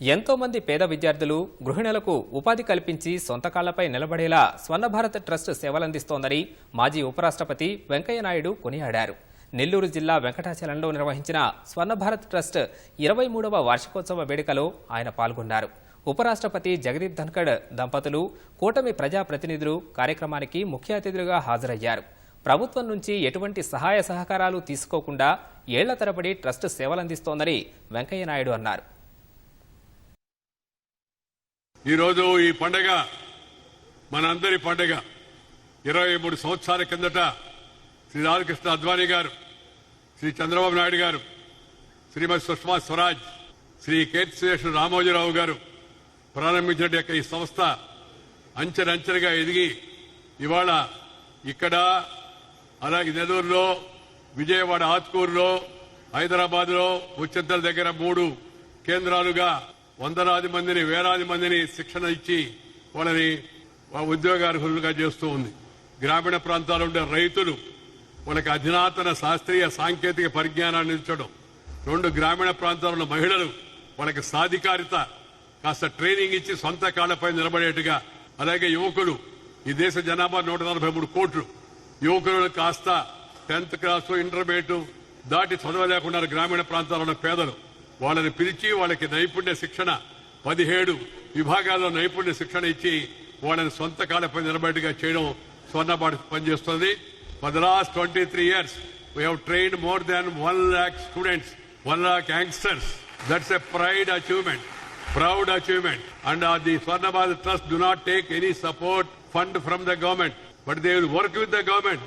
ఎంతోమంది పేద విద్యార్థులు గృహిణులకు ఉపాధి కల్పించి సొంత కాళ్ళపై నిలబడేలా స్వర్ణ భారత్ ట్రస్ట్ సేవలందిస్తోందని మాజీ ఉపరాష్ట్రపతి వెంకయ్యనాయుడు కొనియాడారు. నెల్లూరు జిల్లా వెంకటాచలంలో నిర్వహించిన స్వర్ణ భారత్ ట్రస్ట్ ఇరవై మూడవ వార్షికోత్సవ వేడుకలో ఆయన పాల్గొన్నారు. ఉపరాష్ట్రపతి జగదీప్ ధన్కడ్ దంపతులు కూటమి ప్రజాప్రతినిధులు కార్యక్రమానికి ముఖ్య అతిథులుగా హాజరయ్యారు. ప్రభుత్వం నుంచి ఎటువంటి సహాయ సహకారాలు తీసుకోకుండా ఏళ్ళ తరబడి ట్రస్ట్ సేవలందిస్తోందని వెంకయ్యనాయుడు అన్నారు. ఈరోజు ఈ పండగ మనందరి పండగ. ఇరవై మూడు సంవత్సరాల కిందట శ్రీ రామకృష్ణ అద్వానీ గారు శ్రీ చంద్రబాబు నాయుడు గారు శ్రీమతి సుష్మా స్వరాజ్ శ్రీ కీర్తిశేషుడు రామోజీరావు గారు ప్రారంభించిన యొక్క ఈ సంస్థ అంచెలంచెలుగా ఎదిగి ఇవాళ ఇక్కడ అలాగే నెల్లూరులో విజయవాడ ఆత్కూరులో హైదరాబాద్లో ఉచ్చింతల దగ్గర మూడు కేంద్రాలుగా వందలాది మందిని వేలాది మందిని శిక్షణ ఇచ్చి వాళ్ళని ఉద్యోగార్హులుగా చేస్తూ ఉంది. గ్రామీణ ప్రాంతాల్లో ఉండే రైతులు వాళ్ళకి అధునాతన శాస్త్రీయ సాంకేతిక పరిజ్ఞానాన్ని ఇచ్చడం రెండు గ్రామీణ ప్రాంతాల్లో మహిళలు వాళ్ళకి సాధికారిత కాస్త ట్రైనింగ్ ఇచ్చి సొంత కాళ్ళపై నిలబడేట్టుగా అలాగే యువకులు ఈ దేశ జనాభా నూట నలభై మూడు కోట్లు. యువకులు కాస్త టెన్త్ క్లాస్ ఇంటర్మీడియట్ దాటి చదవలేకున్నారు గ్రామీణ ప్రాంతాల్లో ఉన్న పేదలు. వాళ్ళని పిలిచి వాళ్ళకి నైపుణ్య శిక్షణ పదిహేడు విభాగాల్లో నైపుణ్య శిక్షణ ఇచ్చి వాళ్ళని సొంత కాళ్ళపై నిలబడిగా చేయడం స్వర్ణపాటి పనిచేస్తుంది. For the last twenty three years we have train more than one lakh students one lakh youngsters that's a pride achievement proud achievement and the Swarnabad trust do not take any support fund from the government but they will work with the government